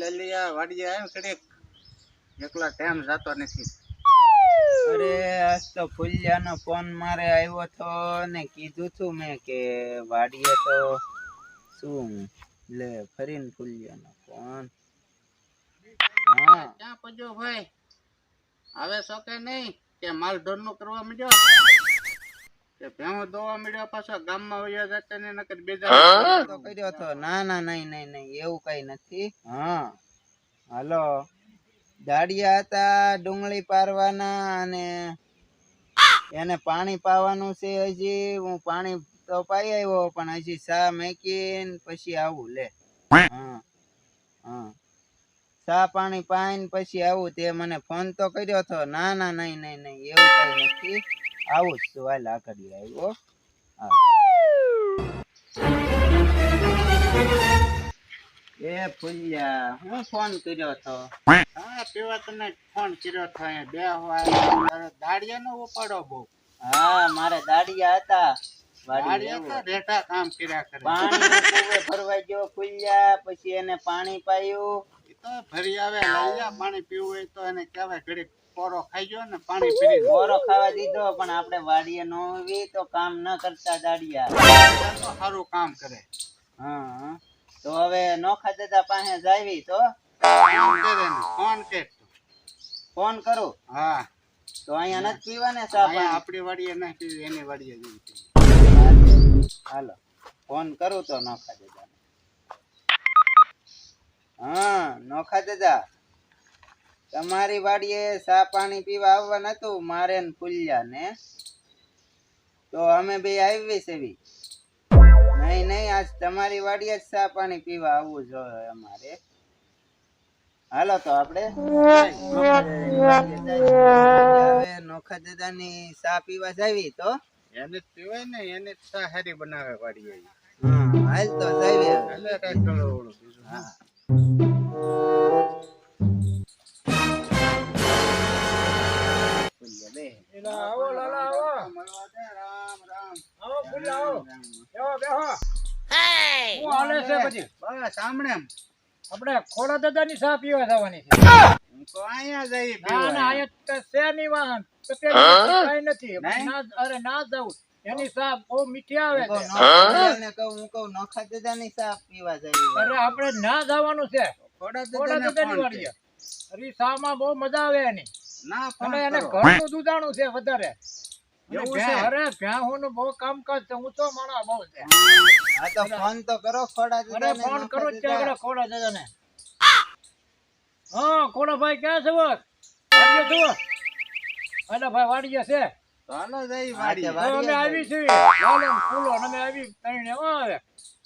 લલિયા વાડિયા એમ કડેક એકલા ટાઈમ જતો નથી. અરે આજ તો ફૂલિયાનો ફોન મારે આવ્યો તો ને કીધું તું મેં કે વાડીએ તો શું? લે ફરીને ફૂલિયાનો ફોન હા. ક્યાં પજો ભાઈ? આવે છો કે નહીં કે માલ ઢોરનું કરવા માંડ્યો? ભેહું દોવા માંડ્યો પાછો ગામમાં વયા જતા ને નકર બેજા તો કર્યો તો. ના ના નહીં નહીં નહીં એવું કઈ નથી. હા. હાલો. દાડિયા હતા ડુંગળી પારવાના અને એને પાણી પાવાનું છે હજી. હું પાણી તો પાઈ આવ્યો પણ હજી સા મેકીને પછી આવું લે. હા હા. સા પાણી પાઈને પછી આવું તે મને ફોન તો કર્યો તો. ના ના નહીં નહીં નહીં એવું કઈ નથી. આવું જ છું હાલ આગળ આવ્યો એ ફૂલિયા હું ફોન કર્યો તો? હા પીવા તને ફોન કર્યો હતો અહીંયા બે વાર દાડિયા નો ઉપાડો બહુ. હા મારે દાડિયા હતા. તો પાણી પછી એને પાણી પાયું. તો ફરી આવે પાણી પીવું હોય તો એને કેવાય ઘડીક પોરો ખાઈ ગયો ને પાણી પી લીધું ખાવા દીધો પણ આપણે વાડીએ નો આવી તો કામ ન કરતા દાડિયા. દાડિયા તો સારું કામ કરે. હા તો હવે નોખા દાદા પાસે જાવી તો? ફોન કરે ને ફોન કે ફોન કરું? હા. તો અહીંયા નથી પીવા ને ચા અહીંયા આપણી વાડીએ નથી પીવી એની વાડીએ જઈ હાલો ફોન કરું તો નોખા દાદા હા નોખા દાદા તમારી વાડીએ સા પાણી પીવા આવવા નતું મારે ને ફૂલ્યા ને તો અમે બે આવી સેવી. નહીં નહીં આજ તમારી વાડીએ જ સા પાણી પીવા આવવું જોઈએ અમારે. હાલો તો આપણે. નોખા દાદાની સા પીવા જાવી તો? એને જ પીવાય ને એને જ ચા હારી બનાવે વાડીએ. હા હાલ તો જાવી હવે. એટલે કાંઈક કરો ઓળું બીજું હા મળવા દે, રામ રામ. રામ, રામ. હું હાલે છે પછી? બસ સાંભળે આપણે ખોડા દાદાની ચા પીવા જવાની છે? હું તો અહીંયા જઈ ના ના અહીંયા છે નહીં વાહન? તો પેલી કાંઈ નથી. ના અરે ના જવું એની સાપ બહુ મીઠી આવે હું છે. કહું નોખા દાદાને કહું, હું કહું નોખા દાદાની ચા પીવા જાવી. અરે આપણે ના જવાનું છે. ખોડા દાદાને વાડીએ. અરે ચા માં બહુ મજા આવે એની. અને એને ઘરનું દૂધાણું છે વધારે. અને એવું ભેં- છે? અરે ભેહુંનું બહુ કામકાજ છે ઊંચો માણસ બહુ છે. હા તો ફોન તો કરો ખોડા અરે ફોન કરો જ ત્યાં ખોડા દાદાને હા ખોડા ભાઈ ક્યાં છો? વાડીએ છો? અલા ભાઈ વાડીએ છે. તો જઈ વાડીએ. અમે આવી છીએ. લાલો ફૂલો અમે આવી તઈને હો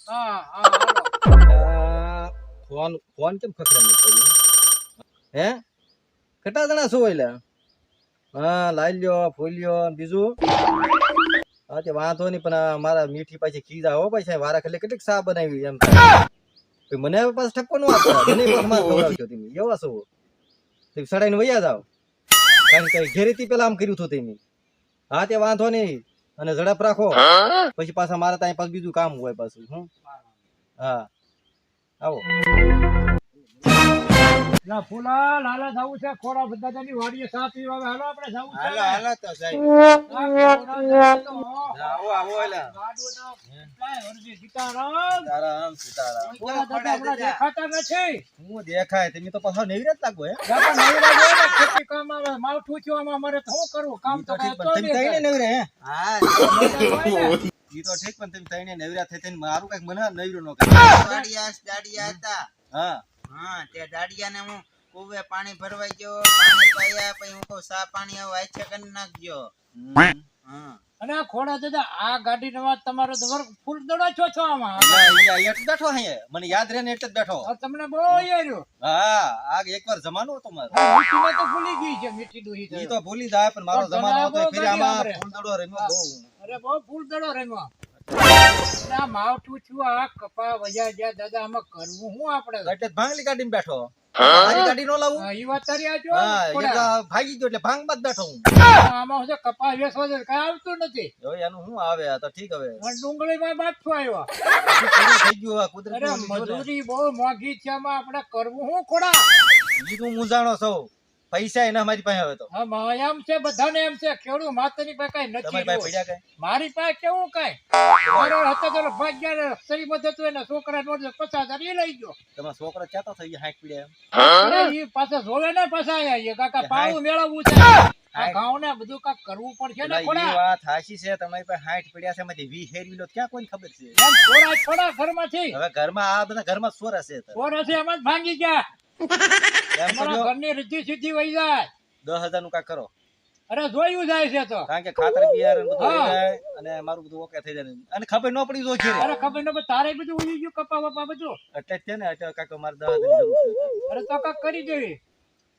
હા હા ફોન ફોન કેમ ખતરા હે? કેટલા જણા છો એટલે? હા, લાલ્યો, ફૂલ્યો લ્યો બીજું? હા, તે વાંધો નહીં, પણ મારા મીઠી પાછી ખીજા હો પાછી વારા ખાલી કેટલીક સા બનાવી એમ. મને હવે પાછું ઠપકો ન આપતા મને ખવડાવજો તમે. એવા છો. તમે સડાઈને વૈયા જાવ કારણ કે ઘેરેથી પેલા આમ કર્યું હતું તમે હા, તે વાંધો નહીં. અને ઝડપ રાખો. પછી પાછા મારા ત્યાં પાછું બીજું કામ હોય પાછું હા. આવો. ના ફુલા લાલા જવું છે ખોરા દાદાની વાડીએ ચા પીવા હાલો આપણે જવું છે હાલો હાલો તો. આવો આવો સીતારામ? સીતારામ દેખાતા નથી. હું દેખાય તમે તો પાછો નેવરે જ લાગો હે? ખેતી કામ આવે માવઠું થયું આમાં અમારે તો શું કરવું કામ તો તમે તઈને નહીં. નેવરે હા? ઈ તો ઠીક પણ તમે તઈને નેવરા થઈ મારું કંઈક મને નેવરો નો કરે દાડિયા દાડિયા હતા. હા. હા તે દાડિયાને હું કુવે પાણી ભરવાઈ ગયો પાણી પાયા પછી હું કહું સા પાણી આવ આછે કરી નાખજો. હા. અને આ ખોડા દાદા આ ગાડી વાત તમારો તો વર્ગ ફૂલ દડો છો છો આમાં ના, એટલે બેઠો હે મને યાદ રહે ને એટલે જ બેઠો. તમને બહુ યાર્યું હા આ એકવાર જમાનો હતો મારો. મીઠીમાં તો ભૂલી ગઈ છે મીઠી દોહી તો. ઈ તો ભૂલી જાય પણ મારો જમાનો હતો ફરી આમાં ફૂલ દડો રમ્યો બહુ. અરે બહુ ફૂલ દડો રમ્યો. અને માવઠું થયું આ કપા વજા ગયા દાદા આમાં કરવું શું આપણે? એટલે ભાંગલી કાઢીને બેઠો. મારી ગાડી નો લાવું? હા, વાત તારી જો હા ભાગી ગયો એટલે ભાંગ બાદ બેઠો હું. આમાં કપાસ છે કઈ આવતું નથી. હવે એનું શું આવે તો ઠીક હવે. અને ડુંગળીમાં છો આવ્યો. થઈ ગયું કુદરત મજૂરી બહુ મોંઘી છે આમાં આપણે કરવું હું ખોડા? બીજું હું જાણો સૌ પૈસા એના મારી પાસે હવે તો. હા એમ છે બધાને એમ છે ખેડૂત માતાની પાસે કઈ નથી. પડ્યા કઈ? મારી પાસે કેવું કઈ? મારો હતા તો ભાગ્યા શરીરમાં જતું એના છોકરા નોટ પચાસ હજાર એ લઈ ગયો. તમારા છોકરા ચાતો થઈ ગયા હાંક પીડ્યા એમ? અરે પાછા જોવે ને પાછા કાકા પાવું મેળવવું છે. આ ને બધું કાંઈક કરવું પડશે ને ખોડા. વાત હાચી છે તમારી પાસે હાંઠ પીડ્યા છે વી હેરવી લો ક્યાં કોઈ ખબર છે? એમ થોડા થોડા છે હવે ઘરમાં આ બધા ઘરમાં સોર હશે તો. ચોર હશે એમાં ભાંગી ગયા. કરજો ઘરની રીતિ સીધી વહી જાય. દસ હજારનું કાંઈક કરો. અરે જોયું જાય છે તો. કારણ કે ખાતર બિયારણ બધું હા. જાય અને મારું બધું ઓકે થઈ જાય. અને ખબર ન પડી જો છે અરે ખબર ન પડે, તારે બધું ઉડી ગયું કપા બપા બધું? એટલે છે ને એટલે કાંઈક મારે દસ હજારની અરે તો કાંઈક કરી દેવી.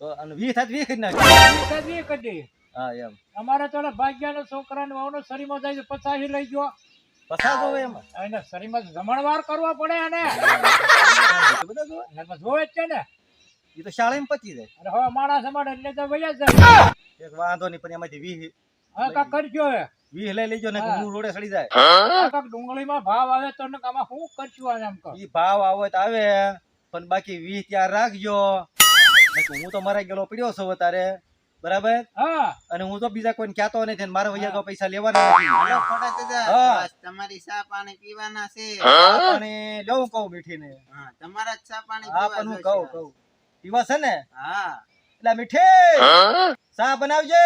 તો અને વી થાય તો કરી નાખી ઈ સાહેબ ઈ કરી દેવી. હા એમ. અમારે તો ભાગ્યાનો છોકરાને વાવનો શરીરમાં જાય છે પચાસી લઈ ગયો. એમાં. એને શરીરમાં જમણવાર કરવા પડે અને બધા જોવે. છે ને. એ તો શાળામાં પચી જાય. અરે હવે માણસ અમારે એટલે તો વયા જ જાય. એક વાંધો નહીં પણ એમાંથી વી હા કાંઈક કરજો હે વી લઈ લેજો ને હા. હું રોડે સડી જાય. કાક ડુંગળીમાં ભાવ આવે તો ને કામાં હું કરશું આને એમ કહો. ઈ ભાવ આવે તો આવે પણ બાકી વી ત્યાં રાખજો. હું તો મારા ગયેલો પડ્યો છું તારે બરાબર? હા. અને હું તો બીજા કોઈને કહેતો નથી મારા વૈયા તો પૈસા લેવાના નથી. તમારી ચા પાણી પીવાના છે. પાણી લેવું કહું મીઠીને હા તમારા ચા પાણી હા પણ હું. કહું કહું. પીવા છે ને? હા. એટલે મીઠે! ચા બનાવજે!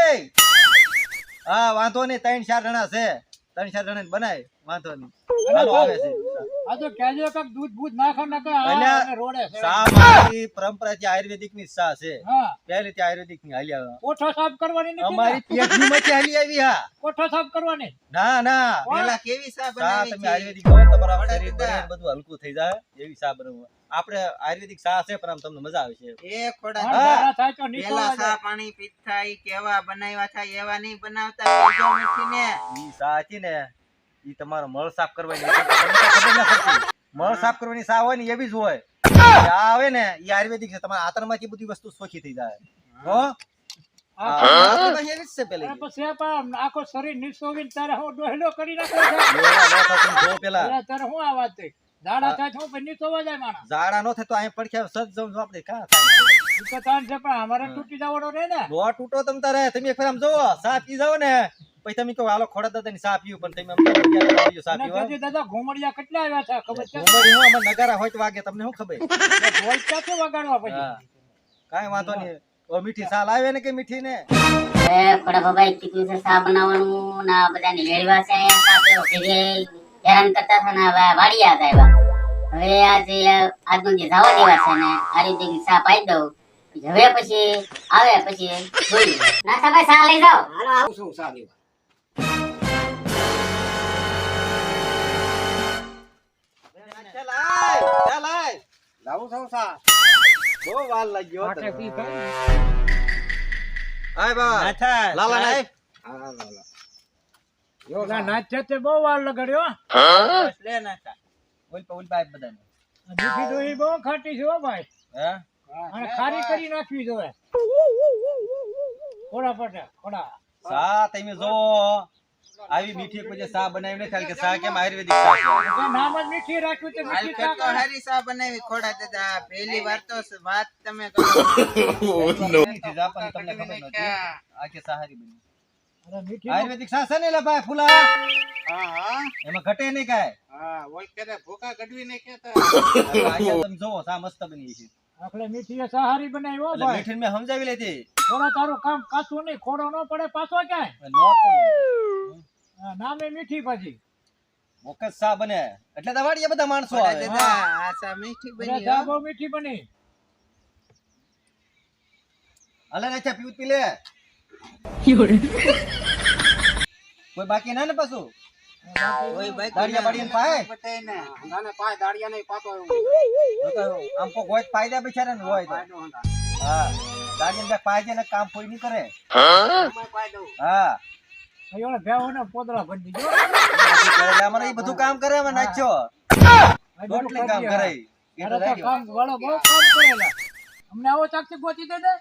હા વાંધો નહીં ત્રણ ચાર જણા છે. ત્રણ ચાર જણા બનાય વાંધો નહીં. આવે છે. આ તો કહેજો કાંઈક દૂધ બૂધ નાખો નાખો અલ્યા, આ રોડે છે. મારી પરંપરા છે આયુર્વેદિકની ચા છે. હા. થી આયુર્વેદિકની હાલી આવે. કોઠો સાફ કરવાની નથી અમારી ને? પેટની માંથી હાલી આવી હા. કોઠો સાફ કરવાની? ના ના. પેલા કેવી ચા ચા બનાવી તમે આયુર્વેદિક ખાઓ તમારા શરીર બધું. હલકું થઈ જાય એવી ચા બનાવો આપણે આયુર્વેદિક ચા છે પણ આમ તમને મજા આવે છે. એ ખોડા પેલા. પાણી પીતા કેવા બનાવ્યા થાય એવા નહીં બનાવતા ઈ હતી ને ઈ તમારો મળ સાફ કરવાની. મળ સાફ કરવાની ચા હોય ને એવી જ હોય. આવે ને એ આયુર્વેદિક છે તમારા આતરમાંથી બધી વસ્તુ સોખી થઈ જાય. હો? આ આખો શરીર નિસોવીને તારે હું ડોહલો કરી નાખો ન થાય તમે જો પેલા. તારે હું આ વાત ઝાડા થાય હું પછી નીચોવા જાય માણસ. ઝાડા નો થાય તો અહીં પડખ્યા સજ જમ આપણે કાં તો તાન છે પણ અમારે તૂટી જવાનો રે ને. તૂટો તમ તારે. તમે એક ફેર આમ જોવો સા પી જાઓ ને. પછી તમે કહો હાલો ખોડા દાદા ની સા પીવું પણ તમે આમ કહો, દાદા આવજો, સા અને પીવા." કહેજે, દાદા ઘુમડિયા કેટલા આવ્યા છે ખબર છે? ઘુમરી હું નગારા હોય તો વાગે તમને શું ખબર? ઢોલ ક્યાંથી વગાડવા પછી? હા. વાંધો નહીં. ઓ મીઠી સાલ આવે ને કે મીઠી ને એ ખોડા બાબાએ કીધું છે સા બનાવવાનું ના છે હેરાન કરતા ને હવે વાડિયા હવે આજે આજનો જે જવા દેવા છે ને આ રીતે સા પાઈ દઉં. હવે પછી આવે પછી ના ભાઈ સા લઈ જાઓ. હાલો આવું છું સા ચાલ આય. લાવું છું સા. બહુ વાર લાગ્યો માટે પી ખાય. આય બા નાથા, લાલા ને આય. ના, નાચ તે બહુ વાર લગાડ્યો હો. લે નાથા. બધાને. બહુ ખાટી છે હો ભાઈ. હે? અને ખારી કરી નાખવી જોવે. ખોડા પટા ખોડા. સા તમે જો. આવી મીઠી કોઈ સા બનાવી નથી કારણ કે સા કેમ આયુર્વેદિક સા છે? નામ જ મીઠી રાખ્યું છે મીઠી હાલખેટ તો હારી ચા બનાવી ખોડા દાદા પહેલી વાર તો વાત તમે કરો. આયુર્વેદિક સા પણ તમને ખબર નથી. આ કે સહારી બની. આયુર્વેદિક સા છે ને લે ભાઈ ફૂલા? હા હા. એમાં ઘટે નહીં કાય હા ઓલ કરે ભૂકા ગડવી નહીં કેતા અહીંયા તમે જોવો સા મસ્ત બની છે. આપણે મીઠી સહારી બનાવી હો ભાઈ. મીઠી મેં સમજાવી લેતી થોડા તારું કામ કાચું નહીં ખોડો ન પડે પાછો ક્યાંય? ન પડું. હા, નામે મીઠી પછી મોકસ સા બને. એટલે તો બધા માણસો આવે. આ ચા મીઠી બની ચા બહુ મીઠી બની. અલે ને ચા પીવું જ પી લે કોઈ બાકી ના ને પાછું? કોઈ બાકી દાળિયા બાળિયાને પાય? બધાયને. આમ કોઈ ગોય દે બિચારા ને હોય તો. હા. દાડિયા પાય છે ને કામ કોઈ નહીં કરે. હા. અહીંયોને ભેહોને પોદળા ભરી દીધો. એટલે અમારે ઈ બધું કામ કરે અમે રોટલી કામ કરે. કામ વાળો બહુ કામ કરેલા. અમને આવો ચાકથી ગોતી દે ને.